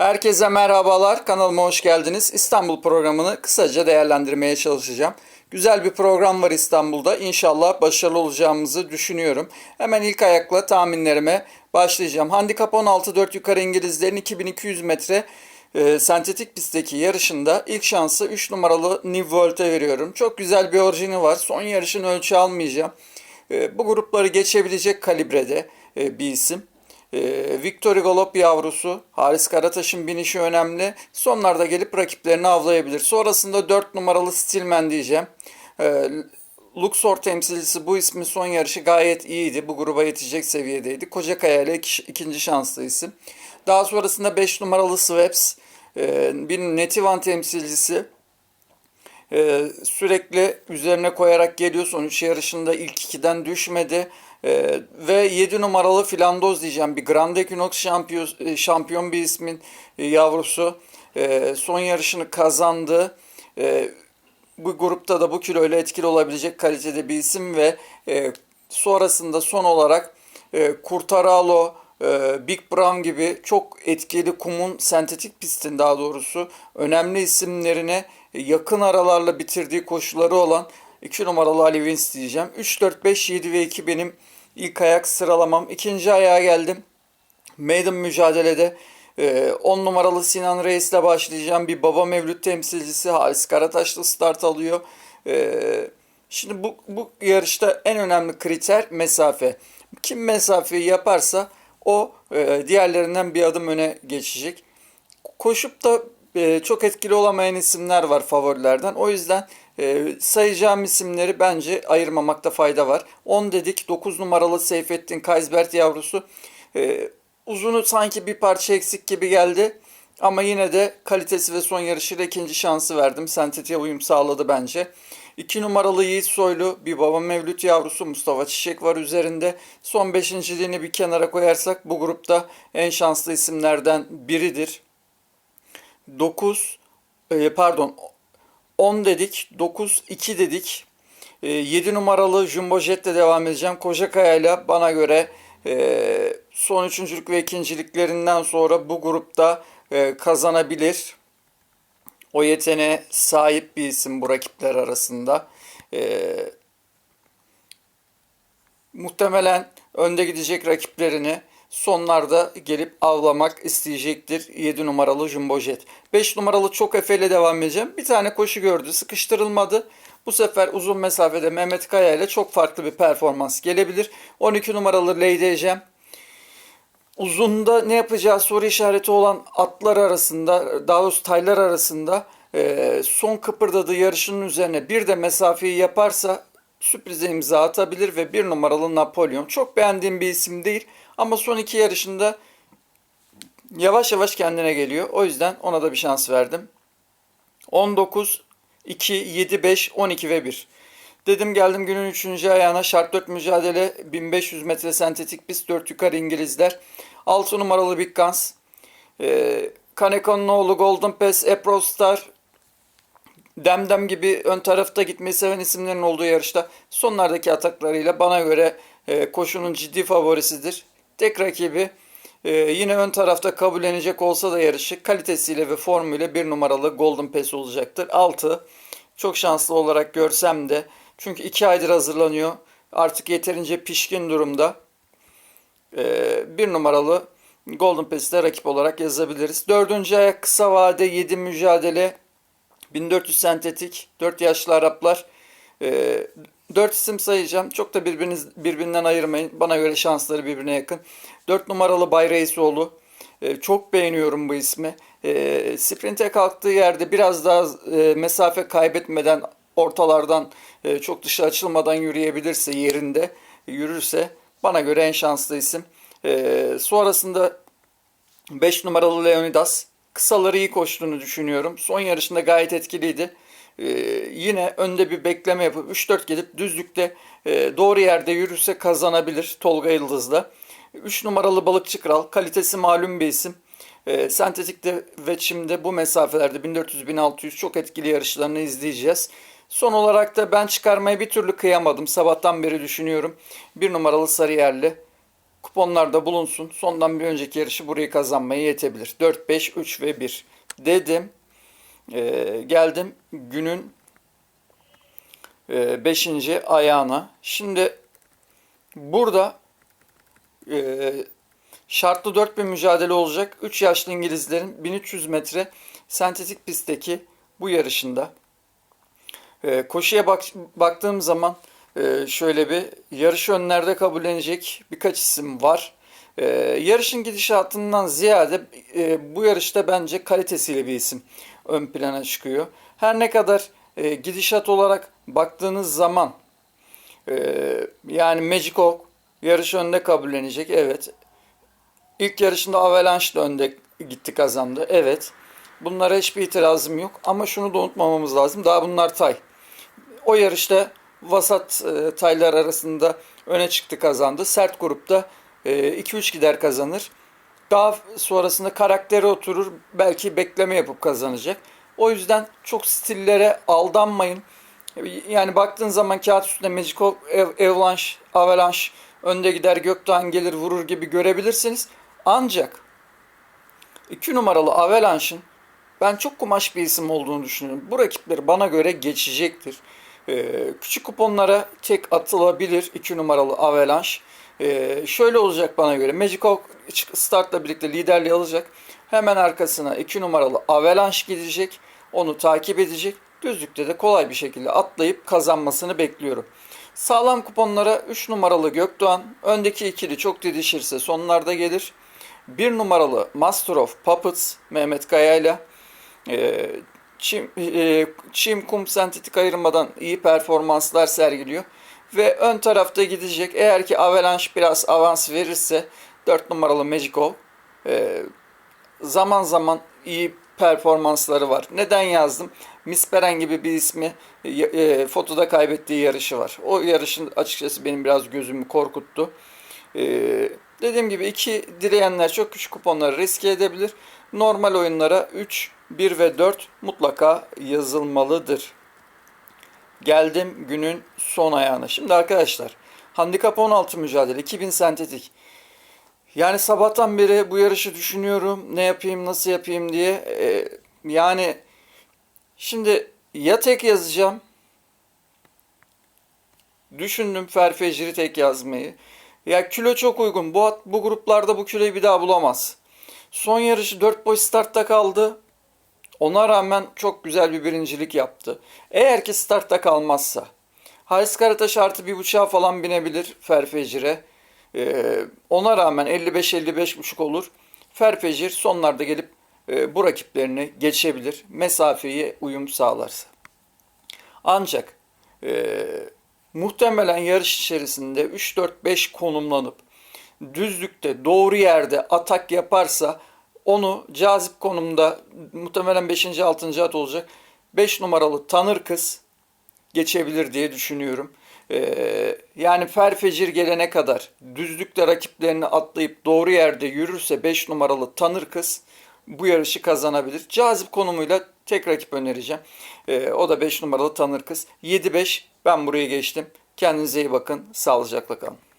Herkese merhabalar, kanalıma hoş geldiniz. İstanbul programını kısaca değerlendirmeye çalışacağım. Güzel bir program var İstanbul'da. İnşallah başarılı olacağımızı düşünüyorum. Hemen ilk ayakla tahminlerime başlayacağım. Handikap 16-4 yukarı İngilizlerin 2200 metre e, sentetik pistteki yarışında ilk şansı 3 numaralı New World'e veriyorum. Çok güzel bir orijini var. Son yarışın ölçü almayacağım. E, bu grupları geçebilecek kalibrede e, bir isim. E, Victory Galop yavrusu Haris Karataş'ın binişi önemli. Sonlarda gelip rakiplerini avlayabilir. Sonrasında 4 numaralı Stillman diyeceğim. E, Luxor temsilcisi bu ismin son yarışı gayet iyiydi. Bu gruba yetecek seviyedeydi. Kocakaya ile iki- ikinci şanslı isim. Daha sonrasında 5 numaralı Swaps. E, bir Netivan temsilcisi. Ee, sürekli üzerine koyarak geliyor. Sonuç yarışında ilk ikiden düşmedi. Ee, ve 7 numaralı Filandoz diyeceğim. Bir Grand Equinox şampiyon, e, şampiyon bir ismin e, yavrusu. Ee, son yarışını kazandı. Ee, bu grupta da bu kiloyla etkili olabilecek kalitede bir isim ve e, sonrasında son olarak e, Kurtaralo, e, Big Brown gibi çok etkili kumun sentetik pistin daha doğrusu önemli isimlerine yakın aralarla bitirdiği koşuları olan 2 numaralı Ali Vince diyeceğim. 3, 4, 5, 7 ve 2 benim ilk ayak sıralamam. İkinci ayağa geldim. Maiden mücadelede 10 numaralı Sinan Reis'le başlayacağım. Bir baba mevlüt temsilcisi Halis Karataş'la start alıyor. E, Şimdi bu, bu yarışta en önemli kriter mesafe. Kim mesafeyi yaparsa o e, diğerlerinden bir adım öne geçecek. Koşup da e, çok etkili olamayan isimler var favorilerden. O yüzden e, sayacağım isimleri bence ayırmamakta fayda var. 10 dedik 9 numaralı Seyfettin Kaysbert yavrusu. E, uzunu sanki bir parça eksik gibi geldi. Ama yine de kalitesi ve son yarışıyla ikinci şansı verdim. Sentetiğe uyum sağladı bence. 2 numaralı Yiğit Soylu bir baba mevlüt yavrusu Mustafa Çiçek var üzerinde. Son beşinciliğini bir kenara koyarsak bu grupta en şanslı isimlerden biridir. 9 e, pardon 10 dedik 9 2 dedik 7 numaralı Jumbo Jet'le devam edeceğim. Kocakaya ile bana göre e, son üçüncülük ve ikinciliklerinden sonra bu grupta e, kazanabilir. O yeteneğe sahip bir isim bu rakipler arasında. E, muhtemelen önde gidecek rakiplerini sonlarda gelip avlamak isteyecektir 7 numaralı Jumbo Jet. 5 numaralı çok efeyle devam edeceğim. Bir tane koşu gördü sıkıştırılmadı. Bu sefer uzun mesafede Mehmet Kaya ile çok farklı bir performans gelebilir. 12 numaralı Lady Ecem. Uzunda ne yapacağı soru işareti olan atlar arasında, daha doğrusu taylar arasında e, son kıpırdadığı yarışının üzerine bir de mesafeyi yaparsa sürprize imza atabilir ve bir numaralı Napolyon. Çok beğendiğim bir isim değil ama son iki yarışında yavaş yavaş kendine geliyor. O yüzden ona da bir şans verdim. 19, 2, 7, 5, 12 ve 1. Dedim geldim günün 3. ayağına şart 4 mücadele 1500 metre sentetik pist 4 yukarı İngilizler. 6 numaralı Big Guns. Ee, Kaneko'nun oğlu Golden Pass, Epro Star, Demdem gibi ön tarafta gitmeyi seven isimlerin olduğu yarışta sonlardaki ataklarıyla bana göre e, koşunun ciddi favorisidir. Tek rakibi e, yine ön tarafta kabullenecek olsa da yarışı kalitesiyle ve formuyla bir numaralı Golden Pass olacaktır. 6 çok şanslı olarak görsem de çünkü 2 aydır hazırlanıyor. Artık yeterince pişkin durumda. E, bir numaralı Golden Pass'te rakip olarak yazabiliriz. Dördüncü ayak kısa vade 7 mücadele 1400 sentetik, 4 yaşlı Araplar. Ee, 4 isim sayacağım. Çok da birbiriniz, birbirinden ayırmayın. Bana göre şansları birbirine yakın. 4 numaralı Bay Reisoğlu. Ee, çok beğeniyorum bu ismi. Ee, sprinte kalktığı yerde biraz daha e, mesafe kaybetmeden ortalardan e, çok dışa açılmadan yürüyebilirse yerinde yürürse bana göre en şanslı isim. Ee, sonrasında 5 numaralı Leonidas kısaları iyi koştuğunu düşünüyorum. Son yarışında gayet etkiliydi. Ee, yine önde bir bekleme yapıp 3-4 gidip düzlükte e, doğru yerde yürürse kazanabilir Tolga Yıldız'la. 3 numaralı Balıkçı Kral kalitesi malum bir isim. E, sentetikte ve çimde bu mesafelerde 1400-1600 çok etkili yarışlarını izleyeceğiz. Son olarak da ben çıkarmayı bir türlü kıyamadım. Sabahtan beri düşünüyorum. Bir numaralı Sarıyerli kuponlarda bulunsun. Sondan bir önceki yarışı burayı kazanmaya yetebilir. 4, 5, 3 ve 1 dedim. Ee, geldim günün 5. ayağına. Şimdi burada e, şartlı 4000 mücadele olacak. 3 yaşlı İngilizlerin 1300 metre sentetik pistteki bu yarışında. E, koşuya bak, baktığım zaman e, şöyle bir yarış önlerde kabullenecek birkaç isim var. E, yarışın gidişatından ziyade e, bu yarışta bence kalitesiyle bir isim ön plana çıkıyor. Her ne kadar e, gidişat olarak baktığınız zaman e, yani Magic Oak yarış önde kabullenecek. Evet. İlk yarışında Avalanche de önde gitti kazandı. Evet. Bunlara hiçbir itirazım yok. Ama şunu da unutmamamız lazım. Daha bunlar tay. O yarışta vasat e, taylar arasında öne çıktı kazandı. Sert grupta e, 2-3 gider kazanır. Daha sonrasında karakteri oturur. Belki bekleme yapıp kazanacak. O yüzden çok stillere aldanmayın. Yani baktığın zaman kağıt üstünde Magical Avalanche, Avalanche önde gider Gökdoğan gelir vurur gibi görebilirsiniz. Ancak 2 numaralı Avalanche'ın ben çok kumaş bir isim olduğunu düşünüyorum. Bu rakipleri bana göre geçecektir. Ee, küçük kuponlara tek atılabilir 2 numaralı Avalanche. Ee, şöyle olacak bana göre. Magic Oak startla birlikte liderliği alacak. Hemen arkasına 2 numaralı Avalanche gidecek. Onu takip edecek. Düzlükte de kolay bir şekilde atlayıp kazanmasını bekliyorum. Sağlam kuponlara 3 numaralı Gökdoğan, öndeki ikili çok didişirse sonlarda gelir. 1 numaralı Master of Puppets Mehmet Kaya ile e, çim, e, çim kum sentetik ayırmadan iyi performanslar sergiliyor. Ve ön tarafta gidecek. Eğer ki Avalanche biraz avans verirse 4 numaralı Magical e, zaman zaman iyi performansları var. Neden yazdım? Misperen gibi bir ismi e, e, fotoda kaybettiği yarışı var. O yarışın açıkçası benim biraz gözümü korkuttu. E, dediğim gibi iki dileyenler çok küçük kuponları riske edebilir. Normal oyunlara 3, 1 ve 4 mutlaka yazılmalıdır. Geldim günün son ayağına. Şimdi arkadaşlar handikap 16 mücadele 2000 sentetik. Yani sabahtan beri bu yarışı düşünüyorum. Ne yapayım, nasıl yapayım diye. Ee, yani şimdi ya tek yazacağım. Düşündüm Ferfecir'i tek yazmayı. Ya kilo çok uygun. Bu, bu gruplarda bu kiloyu bir daha bulamaz. Son yarışı 4 boy startta kaldı. Ona rağmen çok güzel bir birincilik yaptı. Eğer ki startta kalmazsa. Halis Karataş artı bir buçuğa falan binebilir Ferfecir'e. Ee, ona rağmen 55-55,5 olur. Ferfecir sonlarda gelip e, bu rakiplerini geçebilir. Mesafeyi uyum sağlarsa. Ancak e, muhtemelen yarış içerisinde 3-4-5 konumlanıp düzlükte doğru yerde atak yaparsa onu cazip konumda muhtemelen 5. 6. at olacak. 5 numaralı Tanır Kız geçebilir diye düşünüyorum. Ee, yani Ferfecir gelene kadar düzlükte rakiplerini atlayıp doğru yerde yürürse 5 numaralı Tanır Kız bu yarışı kazanabilir. Cazip konumuyla tek rakip önereceğim. Ee, o da 5 numaralı Tanır Kız. 7-5 ben buraya geçtim. Kendinize iyi bakın. Sağlıcakla kalın.